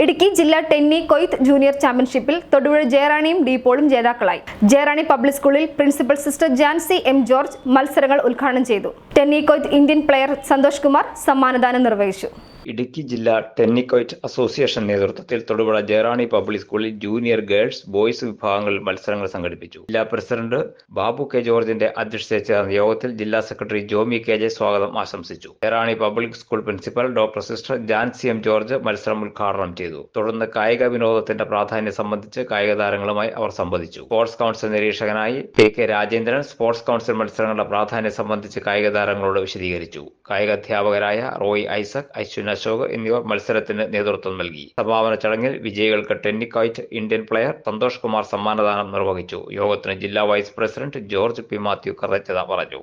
ഇടുക്കി ജില്ലാ ടെന്നി കൊയ്ത്ത് ജൂനിയർ ചാമ്പ്യൻഷിപ്പിൽ തൊടുപുഴ ജയറാണിയും ഡീപോളും ജേതാക്കളായി. ജയറാണി പബ്ലിക് സ്കൂളിൽ principal sister Jancy M George മത്സരങ്ങൾ ഉദ്ഘാടനം ചെയ്തു. Tenniquoit Indian player Santhosh Kumar സമ്മാനദാനം നിർവഹിച്ചു. ഇടുക്കി ജില്ലാ ടെന്നിക്കോയ്റ്റ് അസോസിയേഷൻ നേതൃത്വത്തിൽ തൊടുപുഴ ജയറാണി പബ്ലിക് സ്കൂളിൽ ജൂനിയർ ഗേൾസ് ബോയ്സ് വിഭാഗങ്ങളിൽ മത്സരങ്ങൾ സംഘടിപ്പിച്ചു. ജില്ലാ പ്രസിഡന്റ് ബാബു കെ ജോർജിന്റെ അധ്യക്ഷതയിൽ ചേർന്ന യോഗത്തിൽ ജില്ലാ സെക്രട്ടറി ജോമി കെ ജെ സ്വാഗതം ആശംസിച്ചു. Jayarani public school principal doctor sister Jancy M George മത്സരം ഉദ്ഘാടനം ചെയ്തു. തുടർന്ന് കായിക വിനോദത്തിന്റെ പ്രാധാന്യം സംബന്ധിച്ച് കായിക താരങ്ങളുമായി അവർ സംവദിച്ചു. Sports council നിരീക്ഷകനായി P K Rajendran sports council മത്സരങ്ങളുടെ പ്രാധാന്യം സംബന്ധിച്ച് കായിക താരങ്ങളോട് വിശദീകരിച്ചു. കായിക അധ്യാപകരായ റോയ് ഐസക് അശ്വിൻ അശോക് എന്നിവർ മത്സരത്തിന് നേതൃത്വം നൽകി. സമാപന ചടങ്ങിൽ വിജയികൾക്ക് tennikoit Indian player Santhosh Kumar സമ്മാനദാനം നിർവഹിച്ചു. യോഗത്തിന് ജില്ലാ vice president George P Mathew കറച്ചത പറഞ്ഞു.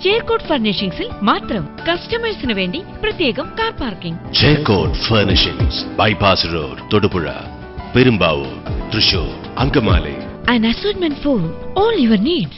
ചേർക്കോട്ട് ഫർണിഷിംഗ്സിൽ മാത്രം കസ്റ്റമേഴ്സിന് വേണ്ടി പ്രത്യേകം car parking Chekkottu furnishings bypass road Thodupuzha Perumbavoor Thrissur Angamaly an assortment for all your needs.